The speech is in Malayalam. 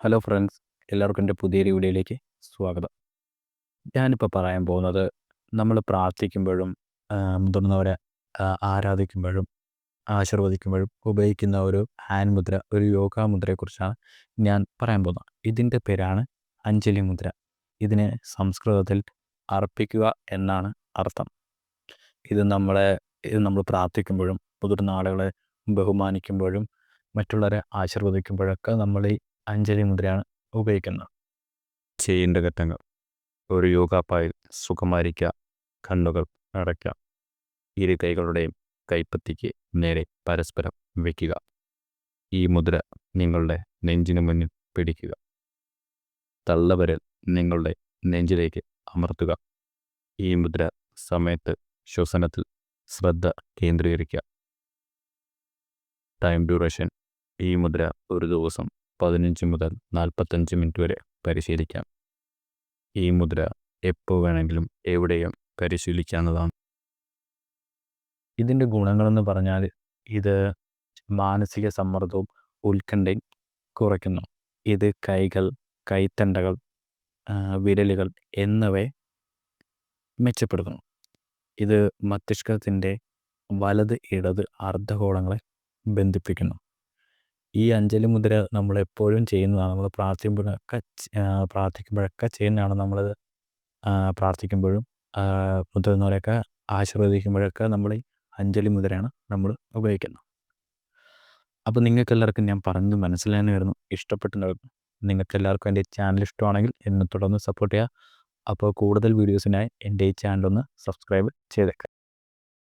ഹലോ ഫ്രണ്ട്സ് എല്ലാവർക്കും എന്റെ പുതിയൊരു വീഡിയോയിലേക്ക് സ്വാഗതം. ഞാനിപ്പോൾ പറയാൻ പോകുന്നത് നമ്മൾ പ്രാർത്ഥിക്കുമ്പോഴും മുതിർന്നവരെ ആരാധിക്കുമ്പോഴും ആശീർവദിക്കുമ്പോഴും ഉപയോഗിക്കുന്ന ഒരു ഹാൻഡ് മുദ്ര ഒരു യോഗ മുദ്രയെക്കുറിച്ചാണ് ഞാൻ പറയാൻ പോകുന്നത്. ഇതിന്റെ പേരാണ് അഞ്ജലി മുദ്ര. ഇതിനെ സംസ്കൃതത്തിൽ അർപ്പിക്കുക എന്നാണ് അർത്ഥം. ഇത് നമ്മളെ ഇത് നമ്മൾ പ്രാർത്ഥിക്കുമ്പോഴും മുതിർന്ന ആളുകളെ ബഹുമാനിക്കുമ്പോഴും മറ്റുള്ളവരെ ആശീർവദിക്കുമ്പോഴൊക്കെ നമ്മൾ ഈ അഞ്ജലി മുദ്രയാണ് ഉപയോഗിക്കുന്നത്. ചെയ്യേണ്ട ഘട്ടങ്ങൾ ഒരു യോഗാപ്പായിൽ സുഖമായിരിക്കുക കണ്ണുകൾ അടയ്ക്കുക ഇരു കൈകളുടെയും കൈപ്പത്തിക്ക് നേരെ പരസ്പരം വയ്ക്കുക ഈ മുദ്ര നിങ്ങളുടെ നെഞ്ചിനു മുന്നിൽ പിടിക്കുക. തള്ളവരൽ നിങ്ങളുടെ നെഞ്ചിലേക്ക് അമർത്തുക. ഈ മുദ്ര സമയത്ത് ശ്വസനത്തിൽ ശ്രദ്ധ കേന്ദ്രീകരിക്കുക ടൈം ഡ്യൂറേഷൻ ഈ മുദ്ര ഒരു ദിവസം പതിനഞ്ച് മുതൽ നാൽപ്പത്തഞ്ച് മിനിറ്റ് വരെ പരിശീലിക്കാം. ഈ മുദ്ര എപ്പോൾ വേണമെങ്കിലും എവിടെയും പരിശീലിക്കാവുന്നതാണ്. ഇതിന്റെ ഗുണങ്ങളെന്ന് പറഞ്ഞാൽ ഇത് മാനസിക സമ്മർദ്ദവും ഉത്കണ്ഠയും കുറയ്ക്കുന്നു. ഇത് കൈകൾ കൈത്തണ്ടകൾ വിരലുകൾ എന്നിവയെ മെച്ചപ്പെടുത്തുന്നു. ഇത് മസ്തിഷ്കത്തിന്റെ വലത് ഇടത് അർദ്ധഗോളങ്ങളെ ബന്ധിപ്പിക്കുന്നു. ഈ അഞ്ചലി മുദ്ര നമ്മൾ എപ്പോഴും ചെയ്യുന്നതാണ്. നമ്മൾ പ്രാർത്ഥിക്കുമ്പോഴൊക്കെ പ്രാർത്ഥിക്കുമ്പോഴൊക്കെ ചെയ്യുന്നതാണ് നമ്മൾ പ്രാർത്ഥിക്കുമ്പോഴും മുതിർന്നവരെയൊക്കെ ആശീർവദിക്കുമ്പോഴൊക്കെ നമ്മൾ ഈ അഞ്ജലി മുദ്രയാണ് നമ്മൾ ഉപയോഗിക്കുന്നത്. അപ്പോൾ നിങ്ങൾക്കെല്ലാവർക്കും ഞാൻ പറഞ്ഞത് മനസ്സിലായെന്ന് വരുന്നു ഇഷ്ടപ്പെട്ടുണ്ടാകും നിങ്ങൾക്ക് എല്ലാവർക്കും എന്റെ ചാനൽ ഇഷ്ടമാണെങ്കിൽ എന്നെ തുടർന്ന് സപ്പോർട്ട് ചെയ്യുക. അപ്പോൾ കൂടുതൽ വീഡിയോസിനായി എന്റെ ഈ ചാനലൊന്ന് സബ്സ്ക്രൈബ് ചെയ്തേക്കാം.